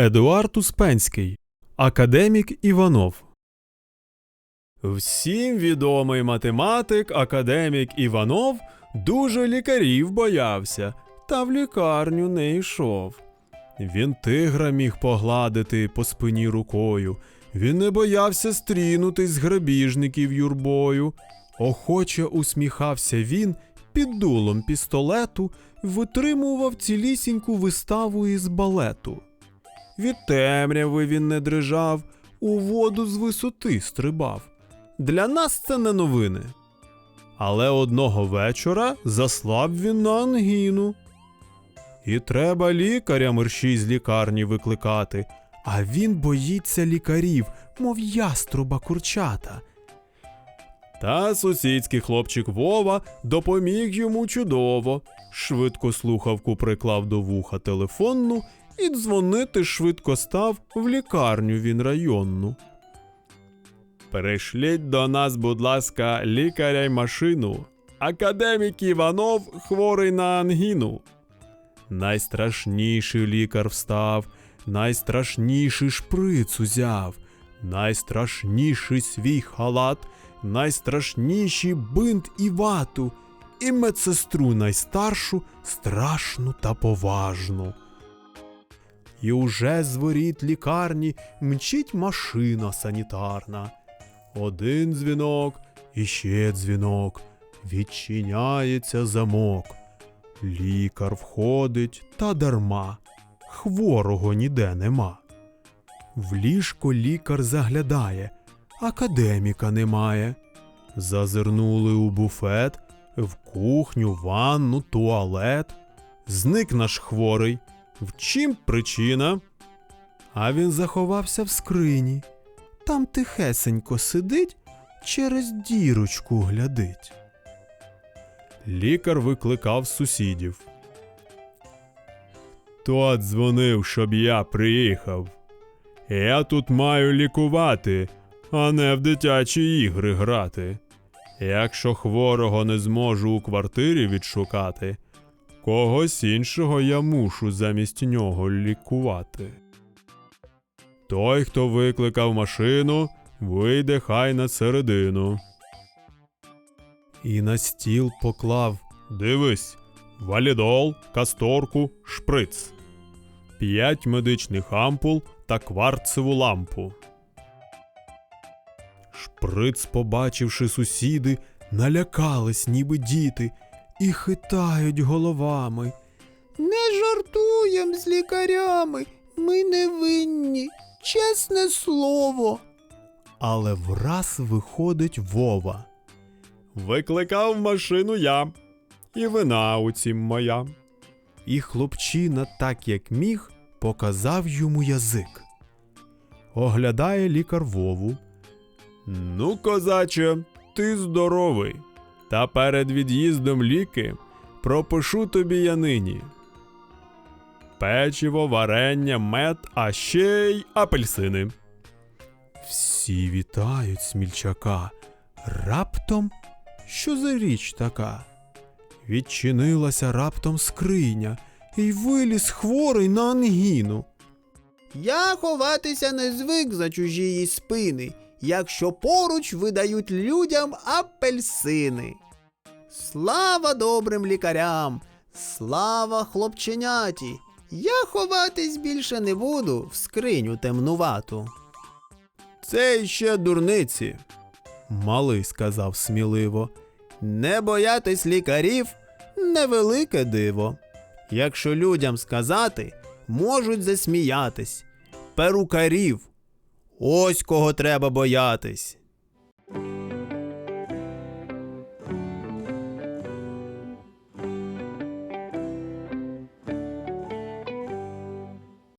Едуард Успенський, Академік Іванов. Всім відомий математик, академік Іванов дуже лікарів боявся, та в лікарню не йшов. Він тигра міг погладити по спині рукою, він не боявся стрінутись з грабіжників юрбою. Охоче усміхався він під дулом пістолету, витримував цілісіньку виставу із балету. Від темряви він не дрижав, у воду з висоти стрибав. Для нас це не новини. Але одного вечора заслаб він на ангіну. І треба лікаря мерщій з лікарні викликати, а він боїться лікарів, мов яструба курчата. Та сусідський хлопчик Вова допоміг йому чудово. Швидко слухавку приклав до вуха телефонну і дзвонити швидко став в лікарню він районну. Перешліть до нас, будь ласка, лікаря й машину. Академік Іванов хворий на ангіну. Найстрашніший лікар встав, найстрашніший шприц узяв, найстрашніший свій халат, найстрашніший бинт і вату, і медсестру найстаршу, страшну та поважну. І уже з воріт лікарні мчить машина санітарна. Один дзвінок, іще дзвінок, відчиняється замок. Лікар входить та дарма, хворого ніде нема. В ліжко лікар заглядає, академіка немає. Зазирнули у буфет, в кухню, ванну, туалет. Зник наш хворий. В чим причина? А він заховався в скрині. Там тихесенько сидить, через дірочку глядить. Лікар викликав сусідів. Тот дзвонив, щоб я приїхав. Я тут маю лікувати, а не в дитячі ігри грати. Якщо хворого не зможу у квартирі відшукати, когось іншого я мушу замість нього лікувати. Той, хто викликав машину, вийде хай на середину. І на стіл поклав Дивись, валідол, касторку, шприц, п'ять медичних ампул та кварцеву лампу. Шприц, побачивши сусіди, налякались, ніби діти, і хитають головами. Не жартуєм з лікарями, ми не винні, чесне слово. Але враз виходить Вова. Викликав машину я, і вина у цім моя. І хлопчина, так як міг, показав йому язик. Оглядає лікар Вову. Ну, козаче, ти здоровий. Та перед від'їздом ліки пропишу тобі я нині. Печиво, варення, мед, а ще й апельсини. Всі вітають смільчака. Раптом що за річ така? Відчинилася раптом скриня, і виліз хворий на ангіну. Я ховатися не звик за чужії спини, якщо поруч видають людям апельсини. Слава добрим лікарям, слава хлопченяті. Я ховатись більше не буду в скриню темнувату. Це ще дурниці, малий сказав сміливо. Не боятись лікарів невелике диво. Якщо людям сказати, можуть засміятись. Перукарів. Ось кого треба боятись.